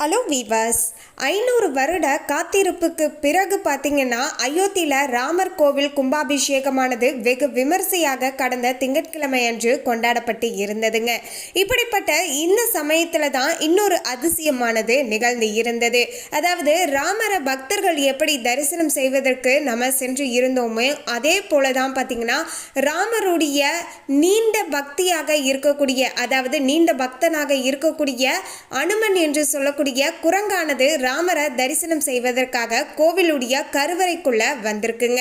Hello viewers ஐநூறு வருட காத்திருப்புக்கு பிறகு பார்த்தீங்கன்னா அயோத்தியில் ராமர் கோவில் கும்பாபிஷேகமானது வெகு விமர்சையாக கடந்த திங்கட்கிழமை அன்று கொண்டாடப்பட்டு இருந்ததுங்க. இப்படிப்பட்ட இந்த சமயத்தில் தான் இன்னொரு அதிசயமானது நிகழ்ந்து இருந்தது. அதாவது ராமரை பக்தர்கள் எப்படி தரிசனம் செய்வதற்கு நம்ம சென்று இருந்தோமோ அதே போல தான் பார்த்தீங்கன்னா ராமருடைய நீண்ட பக்தியாக இருக்கக்கூடிய அதாவது நீண்ட பக்தனாக இருக்கக்கூடிய அனுமன் என்று சொல்லக்கூடிய குரங்கானது ராமரை தரிசனம் செய்வதற்காக கோவிலுடைய கருவறைக்குள்ள வந்திருக்குங்க.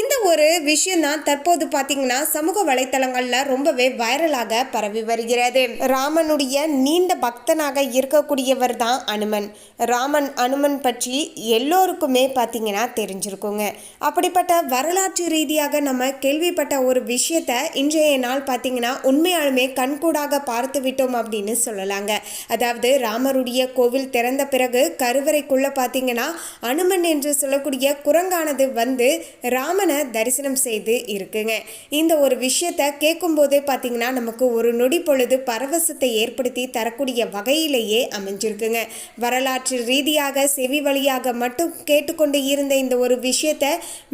இந்த ஒரு விஷயம் தான் தற்போது பார்த்தீங்கன்னா சமூக வலைத்தளங்கள்ல ரொம்பவே வைரலாக பரவி வருகிறது. ராமனுடைய நீண்ட பக்தனாக இருக்கக்கூடியவர் தான் அனுமன். ராமன் அனுமன் பற்றி எல்லோருக்குமே பார்த்தீங்கன்னா தெரிஞ்சிருக்குங்க. அப்படிப்பட்ட வரலாற்று ரீதியாக நம்ம கேள்விப்பட்ட ஒரு விஷயத்த இன்றைய நாள் பார்த்தீங்கன்னா உண்மையாலுமே கண்கூடாக பார்த்து விட்டோம் அப்படின்னு சொல்லலாங்க. அதாவது ராமருடைய கோவில் திறந்த பிறகு கருவறைக்குள்ளே பார்த்தீங்கன்னா அனுமன் என்று சொல்லக்கூடிய குரங்கானது வந்து ராமனை தரிசனம் செய்து இருக்குங்க. இந்த ஒரு விஷயத்த கேட்கும்போதே பார்த்தீங்கன்னா நமக்கு ஒரு நொடி பொழுது பரவசத்தை ஏற்படுத்தி தரக்கூடிய வகையிலேயே அமைஞ்சிருக்குங்க. வரலாற்று ரீதியாக செவி வழியாக மட்டும் கேட்டுக்கொண்டு இருந்த இந்த ஒரு விஷயத்த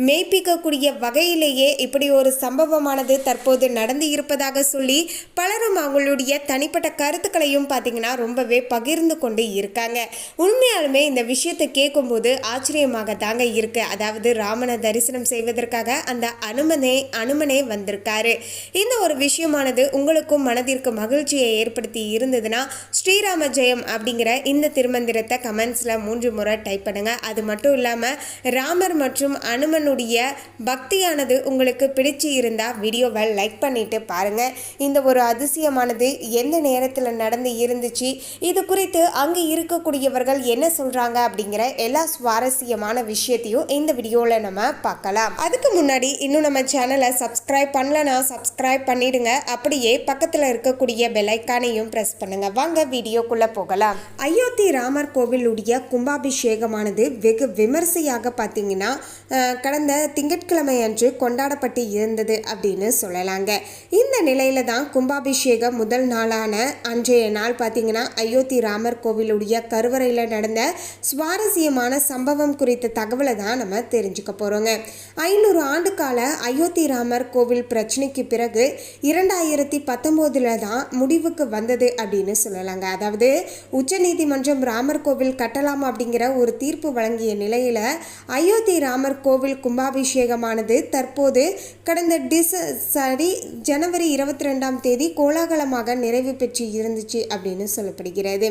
மெய்ப்பிக்கக்கூடிய வகையிலேயே இப்படி ஒரு சம்பவமானது தற்போது நடந்து இருப்பதாக சொல்லி பலரும் அவங்களுடைய தனிப்பட்ட கருத்துக்களையும் பார்த்தீங்கன்னா ரொம்பவே பகிர்ந்து கொண்டு இருக்காங்க. உண்மையாலுமே இந்த விஷயத்தை கேட்கும்போது ஆச்சரியமாக தாங்க இருக்கு. அதாவது ராமனை தரிசனம் செய்வதற்காக அந்த அனுமனே அனுமனே வந்திருக்காரு. இந்த ஒரு விஷயமானது உங்களுக்கும் மனதிற்கு மகிழ்ச்சியை ஏற்படுத்தி இருந்ததுன்னா ஸ்ரீராம ஜெயம் அப்படிங்கிற இந்த திருமந்திரத்தை கமெண்ட்ஸில் மூன்று முறை டைப் பண்ணுங்க. அது மட்டும் இல்லாமல் ராமர் மற்றும் அனுமனுடைய பக்தியானது உங்களுக்கு பிடிச்சு இருந்தால் வீடியோவை லைக் பண்ணிட்டு பாருங்க. இந்த ஒரு அதிசயமானது எந்த நேரத்தில் நடந்து இருந்துச்சு? இது குறித்து அங்கே இருக்கக்கூடியவர்கள் என்ன சொல்கிறாங்க அப்படிங்கிற எல்லா சுவாரஸ்யமான விஷயத்தையும் இந்த வீடியோவில் நம்ம பார்க்கலாம். அதுக்கு முன்னாடி இன்னும் நம்ம சேனலை சப்ஸ்கிரைப் பண்ணலனா சப்ஸ்கிரைப் பண்ணிடுங்க. அப்படியே பக்கத்தில் இருக்கக்கூடிய பெலைக்கானையும் ப்ரெஸ் பண்ணுங்க. வாங்க வீடியோக்குள்ளே போகலாம். அயோத்தி ராமர் கோவிலுடைய கும்பாபிஷேகமானது வெகு விமர்சையாக பார்த்தீங்கன்னா கடந்த திங்கட்கிழமை அன்று கொண்டாடப்பட்டு இருந்தது அப்படின்னு சொல்லலாங்க. இந்த நிலையில தான் கும்பாபிஷேகம் முதல் நாளான அன்றைய நாள் பார்த்தீங்கன்னா அயோத்தி ராமர் கோவிலுடைய கருவறையில் நடந்த சுவாரஸ்யமான சம்பவம் குறித்த தகவலை தான் நம்ம தெரிஞ்சுக்க போகிறோங்க ஐநூறு ஆண்டு கால அயோத்தி ராமர் கோவில் பிரச்சனைக்கு பிறகு இரண்டாயிரத்தி பத்தொம்போதில் தான் முடிவுக்கு வந்தது அப்படின்னு சொல்லலாங்க. அதாவது உச்சநீதிமன்றம் ராமர் கோவில் கட்டலாம் அப்படிங்கிற ஒரு தீர்ப்பு வழங்கிய நிலையில் அயோத்தி ராமர் கோவில் கும்பாபிஷேகமானது தற்போது கடந்த டிச சாரி ஜனவரி இருபத்தி ரெண்டாம் தேதி கோலாகலமாக நிறைவு பெற்று இருந்துச்சு அப்படின்னு சொல்லப்படுகிறது.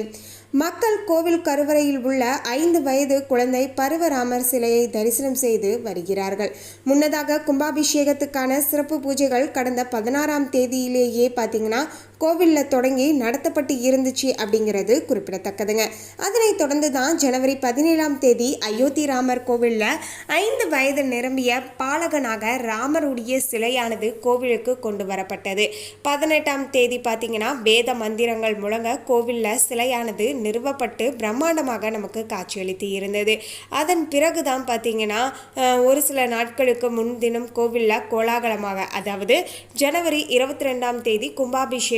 மக்கள் கோவில் கருவறையில் உள்ள ஐந்து வயது குழந்தை பருவராமர் சிலையை தரிசனம் செய்து வருகிறார்கள். முன்னதாக கும்பாபிஷேகத்துக்கான சிறப்பு பூஜைகள் கடந்த பதினாறாம் தேதியிலேயே பார்த்தீங்கன்னா கோவிலில் தொடங்கி நடத்தப்பட்டு இருந்துச்சு அப்படிங்கிறது குறிப்பிடத்தக்கதுங்க. அதனைத் தொடர்ந்து தான் ஜனவரி பதினேழாம் தேதி அயோத்தி ராமர் கோவிலில் ஐந்து வயது நிரம்பிய பாலகனாக ராமருடைய சிலையானது கோவிலுக்கு கொண்டு வரப்பட்டது. பதினெட்டாம் தேதி பார்த்தீங்கன்னா வேத மந்திரங்கள் முழங்க கோவிலில் சிலையானது நிறுவப்பட்டு பிரம்மாண்டமாக நமக்கு காட்சியளித்து இருந்தது. அதன் பிறகு தான் பார்த்தீங்கன்னா ஒரு சில நாட்களுக்கு முன்தினம் கோவிலில் கோலாகலமாக அதாவது ஜனவரி இருபத்தி ரெண்டாம் தேதி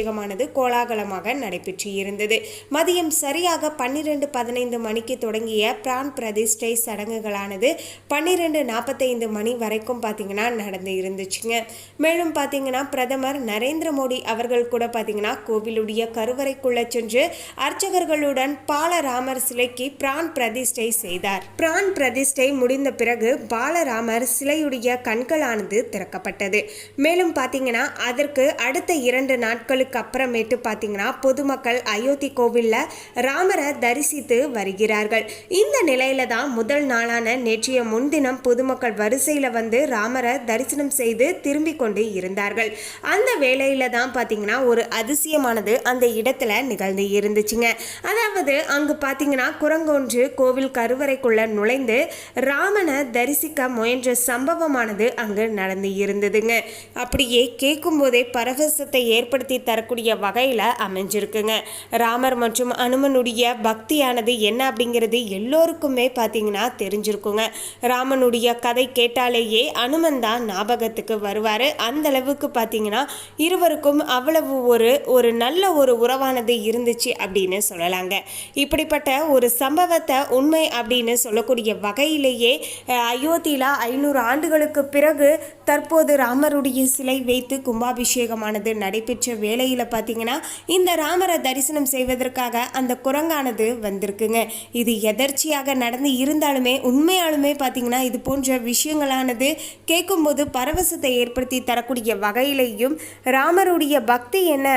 அபிஷேகமானது கோலாகலமாக நடைபெற்று இருந்தது மதியம் சரியாக பன்னிரண்டு பதினைந்து மணிக்கு தொடங்கிய பிரான் பிரதிஷ்டை சடங்குகளானது பன்னிரெண்டு நாற்பத்தைந்து மணி வரைக்கும் பார்த்தீங்கன்னா நடந்து இருந்துச்சுங்க. மேலும் பார்த்தீங்கன்னா பிரதமர் நரேந்திர மோடி அவர்கள் கூட பார்த்தீங்கன்னா கோவிலுடைய கருவறைக்குள்ள சென்று அர்ச்சகர்களுடன் பாலராமர் சிலைக்கு பிரான் பிரதிஷ்டை செய்தார். பிரான் பிரதிஷ்டை முடிந்த பிறகு பாலராமர் சிலையுடைய கண்களானது திறக்கப்பட்டது. மேலும் பார்த்தீங்கன்னா அதற்கு அடுத்த இரண்டு நாட்களுக்கு அப்புறமேட்டு பார்த்தீங்கன்னா பொதுமக்கள் அயோத்தி கோவிலில் ராமரை தரிசித்து வருகிறார்கள். இந்த நிலையில தான் முதல் நாளான நேற்றைய முன்தினம் பொதுமக்கள் வரிசையில் வந்து ராமரை தரிசனம் செய்து திரும்பி கொண்டு இருந்தார்கள். அந்த வேளையில தான் பார்த்தீங்கன்னா ஒரு அதிசயமானது அந்த இடத்துல நிகழ்ந்து இருந்துச்சுங்க. அதாவது அங்கு பார்த்தீங்கன்னா குரங்கொன்று கோவில் கருவறைக்குள்ள நுழைந்து ராமனை தரிசிக்க முயன்ற சம்பவமானது அங்கு நடந்து இருந்ததுங்க. அப்படியே கேட்கும் போதே பரவசத்தை ஏற்படுத்தி தர தரக்கூடிய வகையில் அமைஞ்சிருக்குங்க. ராமர் மற்றும் அனுமனுடைய பக்தியானது என்ன அப்படிங்கிறது எல்லோருக்குமே பார்த்தீங்கன்னா தெரிஞ்சிருக்குங்க. ராமனுடைய கதை கேட்டாலேயே அனுமன் தான் ஞாபகத்துக்கு வருவார். அந்த அளவுக்கு பார்த்தீங்கன்னா இருவருக்கும் அவ்வளவு ஒரு ஒரு நல்ல ஒரு உறவானது இருந்துச்சு அப்படின்னு சொல்லலாங்க. இப்படிப்பட்ட ஒரு சம்பவத்தை உண்மை அப்படின்னு சொல்லக்கூடிய வகையிலேயே அயோத்தியில் ஐநூறு ஆண்டுகளுக்கு பிறகு தற்போது ராமருடைய சிலை வைத்து கும்பாபிஷேகமானது நடைபெற்ற வேளையில் பார்த்தீங்கன்னா இந்த ராமரை தரிசனம் செய்வதற்காக அந்த குரங்கானது வந்திருக்குங்க. இது எதர்ச்சியாக நடந்து இருந்தாலுமே உண்மையாலுமே பார்த்தீங்கன்னா இது போன்ற விஷயங்களானது கேட்கும்போது பரவசத்தை ஏற்படுத்தி தரக்கூடிய வகையிலையும் ராமருடைய பக்தி என்ன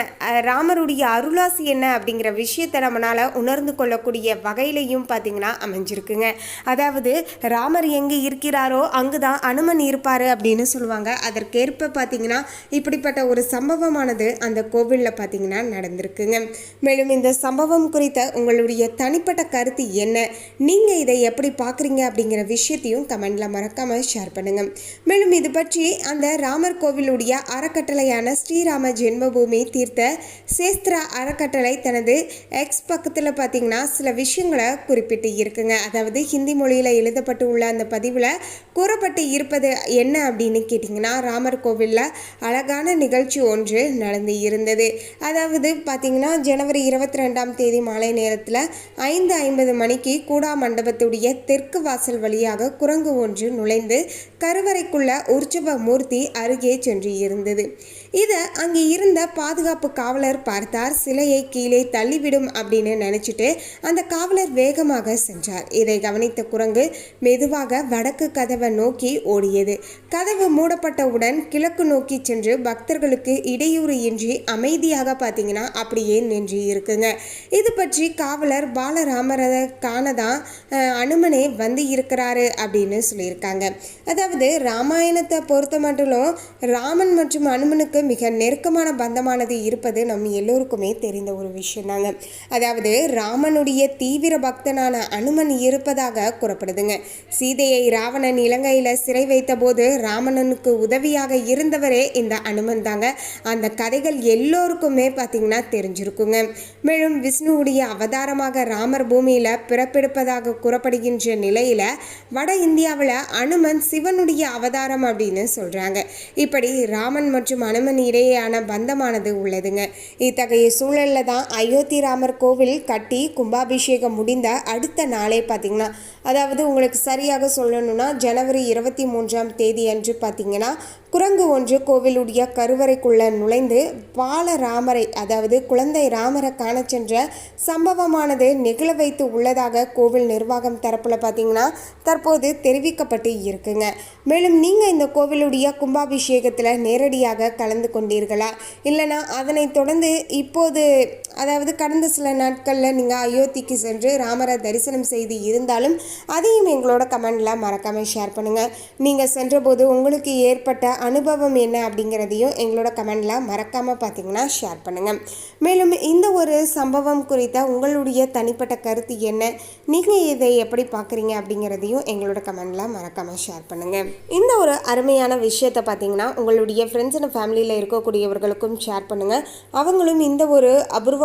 ராமருடைய அருளாசி என்ன அப்படிங்கிற விஷயத்தை நம்மளால் உணர்ந்து கொள்ளக்கூடிய வகையிலையும் பார்த்தீங்கன்னா அமைஞ்சிருக்குங்க. அதாவது ராமர் எங்கே இருக்கிறாரோ அங்கு தான் அனுமன் இருப்பார் அப்படின்னு சொல்லுவாங்க. அதற்கேற்ப பார்த்தீங்கன்னா இப்படிப்பட்ட ஒரு சம்பவமானது அந்த கோவிலில் பார்த்தீங்கன்னா நடந்திருக்குங்க. மேலும் இந்த சம்பவம் குறித்த உங்களுடைய தனிப்பட்ட கருத்து என்ன? நீங்கள் இதை எப்படி பார்க்குறீங்க அப்படிங்கிற விஷயத்தையும் கமெண்டில் மறக்காமல் ஷேர் பண்ணுங்க. மேலும் இது பற்றி அந்த ராமர் கோவிலுடைய அறக்கட்டளையான ஸ்ரீராம ஜென்மபூமி தீர்த்த சேஸ்திரா அறக்கட்டளை தனது எக்ஸ் பக்கத்தில் பார்த்தீங்கன்னா சில விஷயங்களை குறிப்பிட்டு இருக்குங்க. அதாவது ஹிந்தி மொழியில் எழுதப்பட்டு உள்ள அந்த பதிவில் கூறப்பட்டு இருப்பது என்ன அப்படின்னு கேட்டிங்கன்னா ராமர் கோவிலில் அழகான நிகழ்ச்சி ஒன்று நடந்து இருந்தது. அதாவது பார்த்திங்கன்னா ஜனவரி இருபத்தி ரெண்டாம் தேதி மாலை நேரத்தில் ஐந்து ஐம்பது மணிக்கு கூடா மண்டபத்துடைய தெற்கு வாசல் வழியாக குரங்கு ஒன்று நுழைந்து கருவறைக்குள்ள உற்சவ மூர்த்தி அருகே சென்று இருந்தது. இதை அங்கே இருந்த பாதுகாப்பு காவலர் பார்த்தார். சிலையை கீழே தள்ளிவிடும் அப்படின்னு நினச்சிட்டு அந்த காவலர் வேகமாக சென்றார். இதை கவனித்த குரங்கு மெதுவாக வடக்கு கதவை நோக்கி ஓடியது. கதவு மூடப்பட்டவுடன் கிழக்கு நோக்கி சென்று பக்தர்களுக்கு இடையூறு இன்றி அமை அமைதியாக பார்த்தீங்கன்னா அப்படியே நின்று இருக்குங்க. இது பற்றி காவலர் பாலராமரை காண தான் அனுமனே வந்து இருக்கிறாரு அப்படின்னு சொல்லியிருக்காங்க. அதாவது ராமாயணத்தை பொறுத்த மட்டும் ராமன் மற்றும் அனுமனுக்கு மிக நெருக்கமான பந்தமானது இருப்பது நம் எல்லோருக்குமே தெரிந்த ஒரு விஷயந்தாங்க. அதாவது ராமனுடைய தீவிர பக்தனான அனுமன் இருப்பதாக கூறப்படுதுங்க. சீதையை ராவணன் இலங்கையில் சிறை வைத்தபோது ராமணனுக்கு உதவியாக இருந்தவரே இந்த அனுமன் தாங்க. அந்த கதைகள் எல்லோருக்குமே பார்த்தீங்கன்னா தெரிஞ்சிருக்குங்க. மேலும் விஷ்ணுவுடைய அவதாரமாக ராமர் பூமியில் பிறப்பெடுப்பதாக கூறப்படுகின்ற நிலையில் வட இந்தியாவில் அனுமன் சிவனுடைய அவதாரம் அப்படின்னு சொல்கிறாங்க இப்படி ராமன் மற்றும் அனுமன் இடையேயான பந்தமானது உள்ளதுங்க. இத்தகைய சூழலில் தான் அயோத்தி ராமர் கோவில் கட்டி கும்பாபிஷேகம் முடிந்த அடுத்த நாளே பார்த்தீங்கன்னா அதாவது உங்களுக்கு சரியாக சொல்லணும்னா ஜனவரி இருபத்தி மூன்றாம் தேதி அன்று பார்த்தீங்கன்னா குரங்கு ஒன்று கோவிலுடைய கருவறைக்குள்ளே நுழைந்து பாலராமரை அதாவது குழந்தை ராமரை காண சென்ற சம்பவமானது நிகழ வைத்து உள்ளதாக கோவில் நிர்வாகம் தரப்பில் பார்த்தீங்கன்னா தற்போது தெரிவிக்கப்பட்டு இருக்குங்க. மேலும் நீங்கள் இந்த கோவிலுடைய கும்பாபிஷேகத்தில் நேரடியாக கலந்து கொண்டீர்களா? இல்லைனா அதனை தொடர்ந்து இப்போது அதாவது கடந்த சில நாட்களில் நீங்கள் அயோத்திக்கு சென்று ராமரை தரிசனம் செய்து இருந்தாலும் அதையும் எங்களோட கமெண்டில் மறக்காமல் ஷேர் பண்ணுங்கள் நீங்கள் சென்றபோது உங்களுக்கு ஏற்பட்ட அனுபவம் என்ன அப்படிங்கிறதையும் எங்களோட கமெண்டில் மறக்காமல் பார்த்தீங்கன்னா ஷேர் பண்ணுங்கள் மேலும் இந்த ஒரு சம்பவம் குறித்த உங்களுடைய தனிப்பட்ட கருத்து என்ன? நீங்கள் இதை எப்படி பார்க்குறீங்க அப்படிங்கிறதையும் எங்களோட கமெண்டில் மறக்காமல் ஷேர் பண்ணுங்கள் இந்த ஒரு அருமையான விஷயத்தை பார்த்தீங்கன்னா உங்களுடைய ஃப்ரெண்ட்ஸ் அண்ட் ஃபேமிலியில் இருக்கக்கூடியவர்களுக்கும் ஷேர் பண்ணுங்கள் அவங்களும் இந்த ஒரு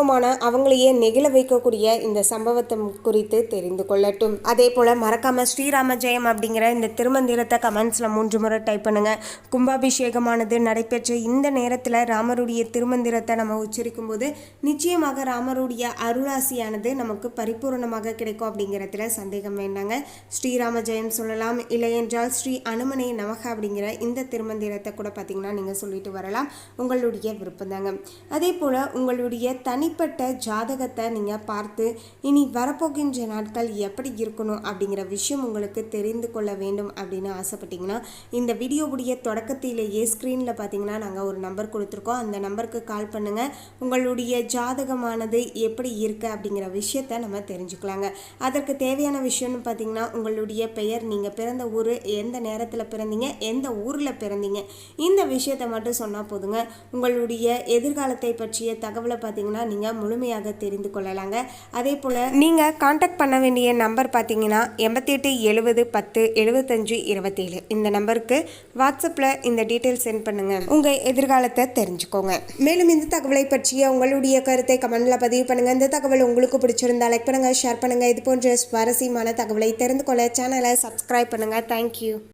அபூர்வமான அவங்களையே நெகிழ வைக்கக்கூடிய இந்த சம்பவத்தை குறித்து தெரிந்து கொள்ளட்டும். அதே போல் மறக்காமல் ஸ்ரீராம ஜெயம் அப்படிங்கிற இந்த திருமந்திரத்தை கமெண்ட்ஸில் மூன்று முறை டைப் பண்ணுங்கள் கும்பாபிஷேகமானது நடைபெற்ற இந்த நேரத்தில் ராமருடைய திருமந்திரத்தை நம்ம உச்சரிக்கும் போது நிச்சயமாக ராமருடைய அருளாசியானது நமக்கு பரிபூரணமாக கிடைக்கும் அப்படிங்கிறதுல சந்தேகம் வேண்டாங்க. ஸ்ரீராம ஜெயம் சொல்லலாம். இல்லையென்றால் ஸ்ரீ அனுமனை நமக அப்படிங்கிற இந்த திருமந்திரத்தை கூட பார்த்தீங்கன்னா நீங்கள் சொல்லிட்டு வரலாம். உங்களுடைய விருப்பம் தாங்க அதே போல் உங்களுடைய தனி தனிப்பட்ட ஜாதகத்தை நீங்கள் பார்த்து இனி வரப்போகின்ற நாட்கள் எப்படி இருக்கணும் அப்படிங்கிற விஷயம் உங்களுக்கு தெரிந்து கொள்ள வேண்டும் அப்படின்னு ஆசைப்பட்டீங்கன்னா இந்த வீடியோவுடைய தொடக்கத்திலேயே ஸ்க்ரீனில் பார்த்தீங்கன்னா நாங்கள் ஒரு நம்பர் கொடுத்துருக்கோம். அந்த நம்பருக்கு கால் பண்ணுங்கள் உங்களுடைய ஜாதகமானது எப்படி இருக்குது அப்படிங்கிற விஷயத்த நம்ம தெரிஞ்சுக்கலாங்க. அதற்கு தேவையான விஷயம்னு பார்த்தீங்கன்னா உங்களுடைய பெயர் நீங்கள் பிறந்த ஊர் எந்த நேரத்தில் பிறந்தீங்க எந்த ஊரில் பிறந்தீங்க இந்த விஷயத்தை மட்டும் சொன்னால் போதுங்க. உங்களுடைய எதிர்காலத்தை பற்றிய தகவலை பார்த்தீங்கன்னா நீங்கள் முழுமையாக தெரிந்து கொள்ளலாங்க. அதே போல் நீங்கள் காண்டாக்ட் பண்ண வேண்டிய நம்பர் பார்த்தீங்கன்னா எண்பத்தி எட்டு எழுபது பத்து எழுபத்தஞ்சு இருபத்தேழு. இந்த நம்பருக்கு வாட்ஸ்அப்பில் இந்த டீட்டெயில் சென்ட் பண்ணுங்க. உங்க எதிர்காலத்தை தெரிஞ்சுக்கோங்க. மேலும் இந்த தகவலை பற்றிய உங்களுடைய கருத்தை கமெண்ட்ல பதிவு பண்ணுங்க. இந்த தகவல் உங்களுக்கு பிடிச்சிருந்தா லைக் பண்ணுங்க ஷேர் பண்ணுங்க. இது போன்ற சுவாரஸ்யமான தகவலை தெரிந்து கொள்ள சேனலை சப்ஸ்கிரைப் பண்ணுங்க. தேங்க்யூ